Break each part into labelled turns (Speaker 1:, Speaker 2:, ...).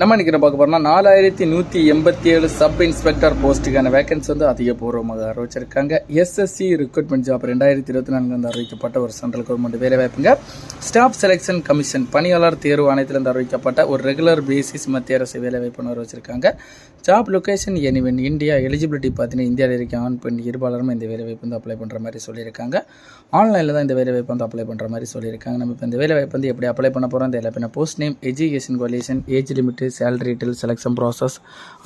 Speaker 1: நம்ம இன்னைக்கு பார்க்க போறோம்னா நாலாயிரத்தி நூற்றி எண்பத்தி ஏழு சப் இன்ஸ்பெக்டர் போஸ்ட்டுக்கான வேகன்சி வந்து அதிகபூர்வமாக அறிவிச்சிருக்காங்க. எஸ்எஸ்சி ரெக்ரூட்மெண்ட் ஜாப் ரெண்டாயிரத்தி இருபத்தி நான்கு வந்து அறிவிக்கப்பட்ட ஒரு சென்ட்ரல் கவர்மெண்ட் வேலை வாய்ப்புங்க. ஸ்டாஃப் செலெக்ஷன் கமிஷன் பணியாளர் தேர்வு ஆணையத்திலிருந்து அறிவிக்கப்பட்ட ஒரு ரெகுலர் பேசிஸ் மத்திய அரசு வேலை வாய்ப்புன்னு அறிவிச்சிருக்காங்க. Job location anyone India eligibility பார்த்தீங்கன்னா இந்தியாவில் இருக்க ஆண் பெண் இருபாலரும் இந்த வேலை வாய்ப்பு வந்து அப்ளை பண்ணுற மாதிரி சொல்லியிருக்காங்க. ஆன்லைனில் தான் இந்த வேலை வாய்ப்பு வந்து அப்ளை பண்ணுற மாதிரி சொல்லியிருக்காங்க. நம்ம இப்போ இந்த வேலை வாய்ப்பு வந்து எப்படி அப்ளை பண்ண போகிறோம் இந்த எல்லா post name education qualification age limit salary detail selection process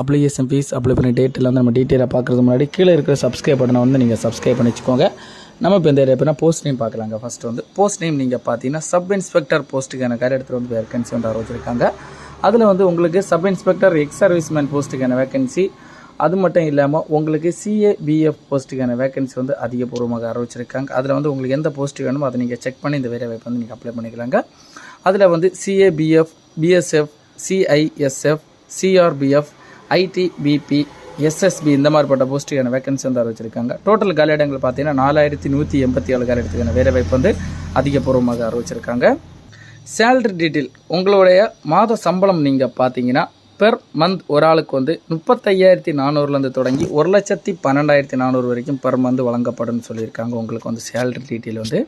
Speaker 1: application fees apply பண்ணி டேட்டில் வந்து நம்ம டீட்டெயிலாக பார்க்குறதுக்கு முன்னாடி கீழே இருக்கிற சப்ஸ்கிரைப் பட்டனை வந்து நீங்கள் சப்ஸ்கிரைப் பண்ணி வச்சுக்கோங்க நம்ம இப்போ இந்த எப்படின்னா போஸ்ட் நேம் பார்க்கலாங்க. ஃபஸ்ட்டு வந்து போஸ்ட் நேம் நீங்கள் பார்த்தீங்கன்னா சப் இன்ஸ்பெக்டர் போஸ்ட்டுக்கான கார வந்து வேக்கன்சி வந்து அறிவிச்சிருக்காங்க அதில் வந்து உங்களுக்கு சப் இன்ஸ்பெக்டர் எக்ஸ் சர்வீஸ்மேன் போஸ்ட்டுக்கான வேகன்சி அது மட்டும் இல்லாமல் உங்களுக்கு சிஏபிஎஃப் போஸ்ட்டுக்கான வேகன்சி வந்து அதிகபூர்வமாக அறிவிச்சிருக்காங்க அதில் வந்து உங்களுக்கு எந்த போஸ்ட் வேணுமோ அதை நீங்கள் செக் பண்ணி இந்த வேலை வாய்ப்பு வந்து நீங்கள் அப்ளை பண்ணிக்கலாங்க. அதில் வந்து CAPF BSF CISF CRPF ITBP SSB இந்த மாதிரிப்பட்ட போஸ்ட்டுக்கான வேகன்சி வந்து அறிவிச்சிருக்காங்க. டோட்டல் காலியிடங்கள் பார்த்தீங்கன்னா நாலாயிரத்தி நூற்றி எண்பத்தி ஏழு காலியிடத்துக்கான வேலை வந்து அதிகபூர்வமாக அறிவிச்சிருக்காங்க. சேலரி டீட்டெயில் உங்களுடைய மாத சம்பளம் நீங்கள் பார்த்தீங்கன்னா பெர் மந்த் ஒரு ஆளுக்கு வந்து முப்பத்தையாயிரத்தி நானூறுலேருந்து தொடங்கி ஒரு லட்சத்தி பன்னெண்டாயிரத்தி நானூறு வரைக்கும் பெர் மந்த் வழங்கப்படும்னு சொல்லியிருக்காங்க. உங்களுக்கு வந்து சேலரி டீட்டெயில் வந்து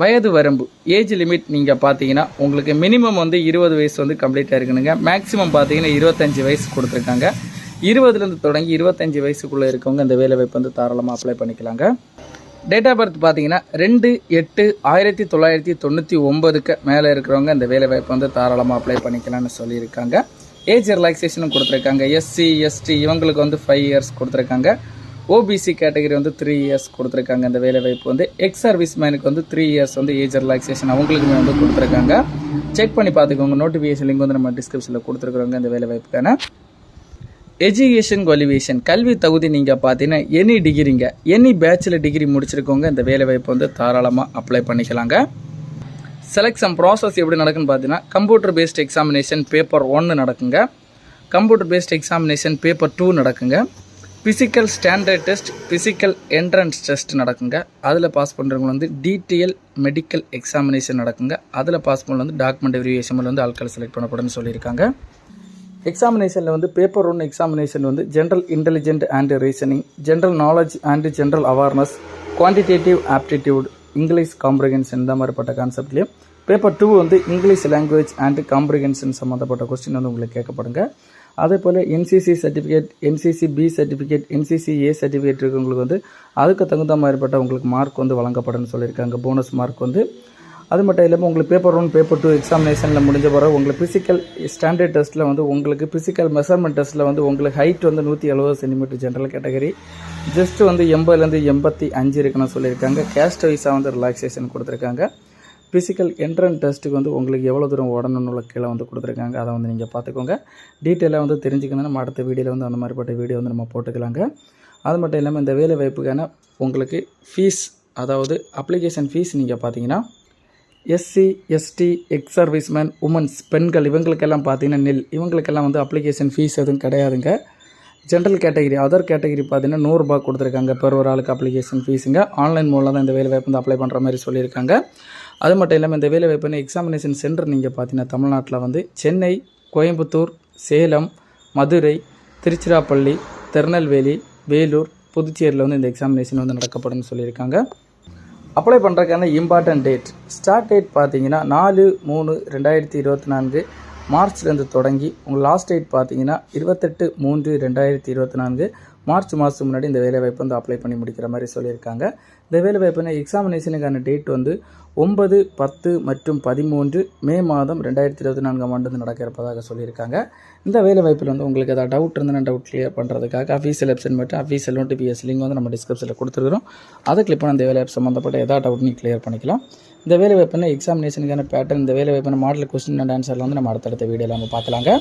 Speaker 1: வயது வரம்பு ஏஜ் லிமிட் நீங்கள் பார்த்தீங்கன்னா உங்களுக்கு மினிமம் வந்து இருபது வயசு வந்து கம்ப்ளீட்டாக இருக்கணுங்க மேக்ஸிமம் பார்த்தீங்கன்னா இருபத்தஞ்சி வயசு கொடுத்துருக்காங்க. இருபதுலேருந்து தொடங்கி இருபத்தஞ்சி வயசுக்குள்ளே இருக்கவங்க இந்த வேலை வாய்ப்பு வந்து தாராளமாக அப்ளை பண்ணிக்கலாங்க. டேட் ஆஃப் பர்த் பார்த்தீங்கன்னா ரெண்டு எட்டு ஆயிரத்தி தொள்ளாயிரத்தி தொண்ணூற்றி ஒம்பதுக்கு மேலே இருக்கிறவங்க இந்த வேலை வாய்ப்பு வந்து தாராளமாக அப்ளை பண்ணிக்கலாம்னு சொல்லியிருக்காங்க. ஏஜ் ரிலாக்ஸேஷனும் கொடுத்துருக்காங்க. எஸ்சி எஸ்டி இவங்களுக்கு வந்து ஃபைவ் இயர்ஸ் கொடுத்துருக்காங்க. ஓபிசி கேட்டகரி வந்து த்ரீ இயர்ஸ் கொடுத்துருக்காங்க. இந்த வேலை வாய்ப்பு வந்து எக்ஸ் சர்வீஸ் மேனுக்கு வந்து த்ரீ இயர்ஸ் வந்து ஏஜ் ரிலாக்ஸேஷன் அவங்களுக்குமே வந்து கொடுத்துருக்காங்க. செக் பண்ணி பார்த்துக்கோங்க. நோட்டிஃபிகேஷன் லிங்க் வந்து நம்ம டிஸ்கிரிப்ஷனில் கொடுத்துருக்குறோங்க இந்த வேலை வாய்ப்புக்கான. எஜுகேஷன் குவாலிஃபிகேஷன் கல்வி தகுதி நீங்கள் பார்த்தீங்கன்னா எனி டிகிரிங்க எனி பேச்சுலர் டிகிரி முடிச்சிருக்கவங்க இந்த வேலை வாய்ப்பு வந்து தாராளமாக அப்ளை பண்ணிக்கலாங்க. செலெக்ஷன் ப்ராசஸ் எப்படி நடக்குன்னு பார்த்தீங்கன்னா கம்ப்யூட்டர் பேஸ்ட் எக்ஸாமினேஷன் பேப்பர் ஒன்று நடக்குங்க. Computer based examination paper two நடக்குங்க. Physical standard test physical entrance test நடக்குங்க. அதில் பாஸ் பண்ணுறவங்க வந்து டிடிஎல் மெடிக்கல் எக்ஸாமினேஷன் நடக்குங்க. அதில் பாஸ் பண்ண வந்து டாக்குமெண்ட் வெரிவேஷன் வந்து ஆட்கள் செலக்ட் பண்ணப்படும்னு சொல்லியிருக்காங்க. எக்ஸாமினேஷனில் வந்து பேப்பர் ஒன் எக்ஸாமினேஷன் வந்து general intelligent and reasoning general knowledge and general awareness quantitative aptitude English comprehension இந்த மாதிரிப்பட்ட கான்செப்ட்லேயும் பேப்பர் டூ வந்து இங்கிலீஷ் லாங்குவேஜ் அண்ட் காம்ப்ரிகென்ஷன் சம்மந்தப்பட்ட கொஸ்டின் வந்து உங்களுக்கு கேட்கப்படுங்க. அதே போல் NCC certificate NCC B certificate NCC A certificate இருக்கவங்களுக்கு வந்து அதுக்கு தகுந்த மாதிரிப்பட்ட உங்களுக்கு மார்க் வந்து வழங்கப்படும்னு சொல்லியிருக்காங்க. போனஸ் மார்க் வந்து. அது மட்டும் இல்லாமல் உங்களுக்கு பேப்பர் ஒன் பேப்பர் டூ எக்ஸாமினேஷனில் முடிஞ்ச பிறகு உங்களுக்கு ஃபிசிக்கல் ஸ்டாண்டர்ட் டெஸ்ட்டில் வந்து உங்களுக்கு ஃபிசிக்கல் மெஷர்மெண்ட் டெஸ்ட்டில் வந்து உங்களுக்கு ஹைட் வந்து நூற்றி எழுபது சென்டிமீட்டர் ஜென்ரல் கேட்டகரி ஜஸ்ட் வந்து எண்பதுலேருந்து எண்பத்தி அஞ்சு இருக்குன்னு சொல்லியிருக்காங்க. கேஸ்ட் வைஸாக வந்து ரிலாக்ஸேஷன் கொடுத்துருக்காங்க. ஃபிசிக்கல் என்ட்ரன் டெஸ்ட்டுக்கு வந்து உங்களுக்கு எவ்வளோ தூரம் ஓடணும்னு உள்ள கீழே வந்து கொடுத்துருக்காங்க. அதை வந்து நீங்கள் பார்த்துக்கோங்க. டீட்டெயிலாக வந்து தெரிஞ்சுக்கணும் நம்ம அடுத்த வீடியோவில் வந்து அந்த மாதிரிப்பட்ட வீடியோ வந்து நம்ம போட்டுக்கலாங்க. அது மட்டும் இல்லாமல் இந்த வேலை வாய்ப்புக்கான உங்களுக்கு ஃபீஸ் அதாவது அப்ளிகேஷன் ஃபீஸ் நீங்கள் பார்த்தீங்கன்னா SC ST ex serviceman womens பெண்கள் இவங்களுக்கெல்லாம் பார்த்தீங்கன்னா நெல் இவங்களுக்கெல்லாம் வந்து அப்ளிகேஷன் ஃபீஸ் எதுவும் கிடையாதுங்க. ஜென்ரல் கேட்டகரி அதர் கேட்டகரி பார்த்தீங்கன்னா நூறுரூபா கொடுத்துருக்காங்க. பெர் ஒரு ஆளுக்கு அப்ளிகேஷன் ஃபீஸுங்க ஆன்லைன் மூலம் தான் இந்த வேலை வாய்ப்பு வந்து அப்ளை பண்ணுற மாதிரி சொல்லியிருக்காங்க. அது மட்டும் இல்லாமல் இந்த வேலைவாய்ப்புன்னு எக்ஸாமினேஷன் சென்டர் நீங்கள் பார்த்தீங்கன்னா தமிழ்நாட்டில் வந்து சென்னை கோயம்புத்தூர் சேலம் மதுரை திருச்சிராப்பள்ளி திருநெல்வேலி வேலூர் புதுச்சேரியில் வந்து இந்த எக்ஸாமினேஷன் வந்து நடக்கப்படும் சொல்லியிருக்காங்க. அப்ளை பண்ணுறதுக்கான இம்பார்ட்டன்ட் டேட் ஸ்டார்ட் டேட் பார்த்தீங்கன்னா நாலு மூணு ரெண்டாயிரத்தி இருபத்தி நான்கு மார்ச்லேருந்து தொடங்கி உங்கள் லாஸ்ட் டேட் பார்த்தீங்கன்னா இருபத்தெட்டு மூன்று ரெண்டாயிரத்தி இருபத்தி நான்கு மார்ச் மாதத்துக்கு முன்னாடி இந்த வேலைவாய்ப்பு வந்து அப்ளை பண்ணி முடிக்கிற மாதிரி சொல்லியிருக்காங்க. இந்த வேலைவாய்ப்புனா எக்ஸாமினேஷனுக்கான டேட் வந்து ஒன்பது பத்து மற்றும் பதிமூன்று மே மாதம் ரெண்டாயிரத்தி இருபத்தி நான்காம் ஆண்டு வந்து நடக்க இருப்பதாக சொல்லியிருக்காங்க. இந்த வேலைவாய்ப்பில் வந்து உங்களுக்கு ஏதாவது டவுட் இருந்தால் டவுட் கிளியர் பண்ணுறதுக்காக அஃபீஷியல் வெப்சைட் மட்டும் அஃபீஷியல் நோட்டிபிஎஸ் லிங்க் வந்து நம்ம டிஸ்கிரிப்ஷனில் கொடுத்துருக்கிறோம். அதை கிளிக் பண்ண இந்த வேலை சம்மந்தப்பட்ட ஏதாவது டவுட் நீங்கள் கிளியர் பண்ணிக்கலாம். இந்த வேலை வாய்ப்புனா எக்ஸாமினேஷனுக்கான பேட்டர்ன் இந்த வேலை வாய்ப்பான மாடல் கொஸ்டின் அண்ட் ஆன்சர்லாம் வந்து நம்ம அடுத்தடுத்த வீடியோவில் நம்ம பார்க்கலாங்க.